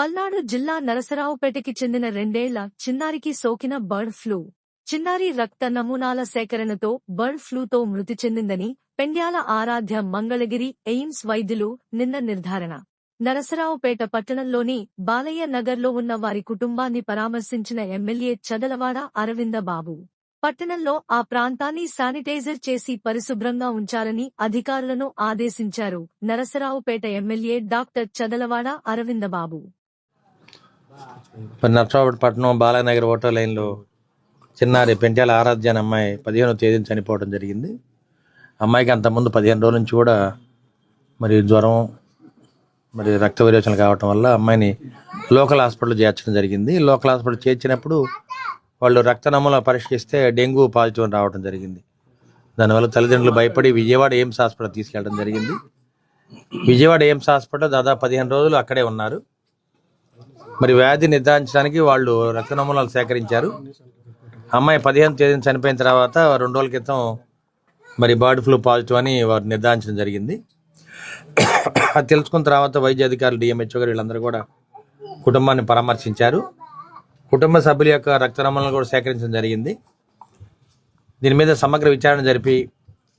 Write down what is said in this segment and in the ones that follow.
పల్నాడు జిల్లా నరసరావుపేటకి చెందిన రెండేళ్ళ చిన్నారికి సోకిన బర్డ్ ఫ్లూ. చిన్నారి రక్త నమూనాల సేకరణతో బర్డ్ ఫ్లూతో మృతి చెందిందని పెండ్యాల ఆరాధ్య మంగళగిరి ఎయిమ్స్ వైద్యులు నిన్న నిర్ధారణ. నరసరావుపేట పట్టణంలోని బాలయ్య నగర్లో ఉన్న వారి కుటుంబాన్ని పరామర్శించిన ఎమ్మెల్యే చదలవాడ అరవిందబాబు పట్టణంలో ఆ ప్రాంతాన్ని శానిటైజర్ చేసి పరిశుభ్రంగా ఉంచాలని అధికారులను ఆదేశించారు నరసరావుపేట ఎమ్మెల్యే డాక్టర్ చదలవాడ అరవిందబాబు మరి నర్సాపట్నం బాలానగర్ ఓటర్ లైన్లో చిన్నారి పెంట్యాల ఆరాధ్య అనే అమ్మాయి పదిహేనో తేదీన చనిపోవడం జరిగింది. అమ్మాయికి అంతకుముందు పదిహేను రోజుల నుంచి కూడా మరి జ్వరం మరి రక్త విరేచనలు కావటం వల్ల అమ్మాయిని లోకల్ హాస్పిటల్ చేర్చడం జరిగింది. లోకల్ హాస్పిటల్ చేర్చినప్పుడు వాళ్ళు రక్త నమూనా పరీక్షిస్తే డెంగ్యూ పాజిటివ్ అని రావడం జరిగింది. దానివల్ల తల్లిదండ్రులు భయపడి విజయవాడ ఎయిమ్స్ హాస్పిటల్ తీసుకెళ్ళడం జరిగింది. విజయవాడ ఎయిమ్స్ హాస్పిటల్ దాదాపు పదిహేను రోజులు అక్కడే ఉన్నారు. మరి వ్యాధి నిర్ధారించడానికి వాళ్ళు రక్త నమూనాలు సేకరించారు. అమ్మాయి పదిహేను తేదీన చనిపోయిన తర్వాత రెండు రోజుల క్రితం మరి బర్డ్ ఫ్లూ పాజిటివ్ అని వారు నిర్ధారించడం జరిగింది. అది తెలుసుకున్న తర్వాత వైద్య అధికారులు డిఎంహెచ్ఓ గారు వీళ్ళందరూ కూడా కుటుంబాన్ని పరామర్శించారు. కుటుంబ సభ్యుల యొక్క రక్త నమూనాలు కూడా సేకరించడం జరిగింది. దీని మీద సమగ్ర విచారణ జరిపి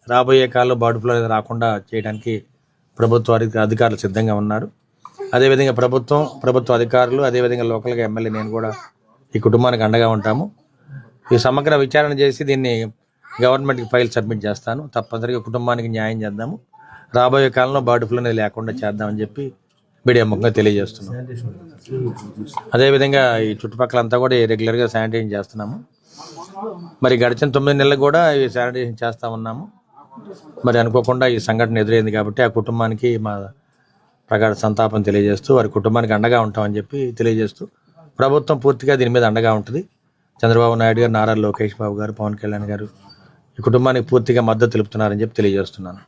రాబోయే కాలంలో బర్డ్ ఫ్లూ అనేది రాకుండా చేయడానికి ప్రభుత్వ అధికారులు సిద్ధంగా ఉన్నారు. అదేవిధంగా ప్రభుత్వం ప్రభుత్వ అధికారులు అదేవిధంగా లోకల్గా ఎమ్మెల్యే నేను కూడా ఈ కుటుంబానికి అండగా ఉంటాము. ఈ సమగ్ర విచారణ చేసి దీన్ని గవర్నమెంట్కి ఫైల్ సబ్మిట్ చేస్తాను. తప్పనిసరిగా కుటుంబానికి న్యాయం చేద్దాము. రాబోయే కాలంలో బర్డ్ ఫ్లూ అనేది లేకుండా చేద్దామని చెప్పి మీడియా ముఖంగా తెలియజేస్తున్నాం. అదేవిధంగా ఈ చుట్టుపక్కల అంతా కూడా రెగ్యులర్గా శానిటైజేషన్ చేస్తున్నాము. మరి గడిచిన తొమ్మిది నెలలు కూడా ఈ శానిటైజేషన్ చేస్తా ఉన్నాము. మరి అనుకోకుండా ఈ సంఘటన ఎదురైంది కాబట్టి ఆ కుటుంబానికి మా ప్రగాఢ సంతాపం తెలియజేస్తూ వారి కుటుంబానికి అండగా ఉంటామని చెప్పి తెలియజేస్తూ ప్రభుత్వం పూర్తిగా దీని మీద అండగా ఉంటుంది. చంద్రబాబు నాయుడు గారు నారా లోకేష్ బాబు గారు పవన్ కళ్యాణ్ గారు ఈ కుటుంబానికి పూర్తిగా మద్దతు తెలుపుతున్నారని చెప్పి తెలియజేస్తున్నాను.